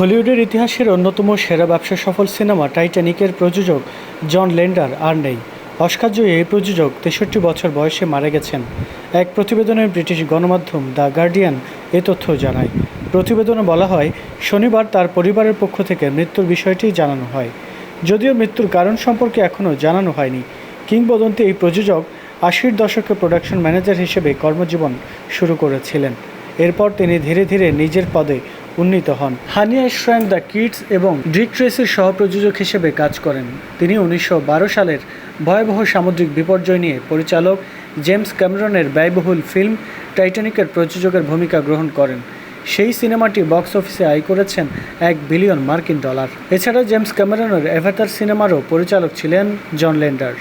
হলিউডের ইতিহাসের অন্যতম সেরা ব্যবসা সফল সিনেমা টাইটানিকের প্রযোজক জন লেন্ডার আর নেই। অস্কারজয়ী এই প্রযোজক তেষট্টি বছর বয়সে মারা গেছেন। এক প্রতিবেদনে ব্রিটিশ গণমাধ্যম দ্য গার্ডিয়ান এ তথ্য জানায়। প্রতিবেদনে বলা হয়, শনিবার তার পরিবারের পক্ষ থেকে মৃত্যুর বিষয়টি জানানো হয়। যদিও মৃত্যুর কারণ সম্পর্কে এখনও জানানো হয়নি। কিংবদন্তি এই প্রযোজক আশির দশকে প্রোডাকশন ম্যানেজার হিসেবে কর্মজীবন শুরু করেছিলেন। এরপর তিনি ধীরে ধীরে নিজের পদে উন্নীত হন। হানিয়া শ্র্যাঙ্ক দ্য কিডস এবং ড্রিক ট্রেসের সহপ্রযোজক হিসেবে কাজ করেন। তিনি উনিশশো বারো সালের ভয়াবহ সামুদ্রিক বিপর্যয় নিয়ে পরিচালক জেমস ক্যামেরনের ব্যয়বহুল ফিল্ম টাইটানিকের প্রযোজকের ভূমিকা গ্রহণ করেন। সেই সিনেমাটি বক্স অফিসে আয় করেছেন এক বিলিয়ন মার্কিন ডলার। এছাড়া জেমস ক্যামেরনের অ্যাভাতার সিনেমারও পরিচালক ছিলেন জন লেন্ডার।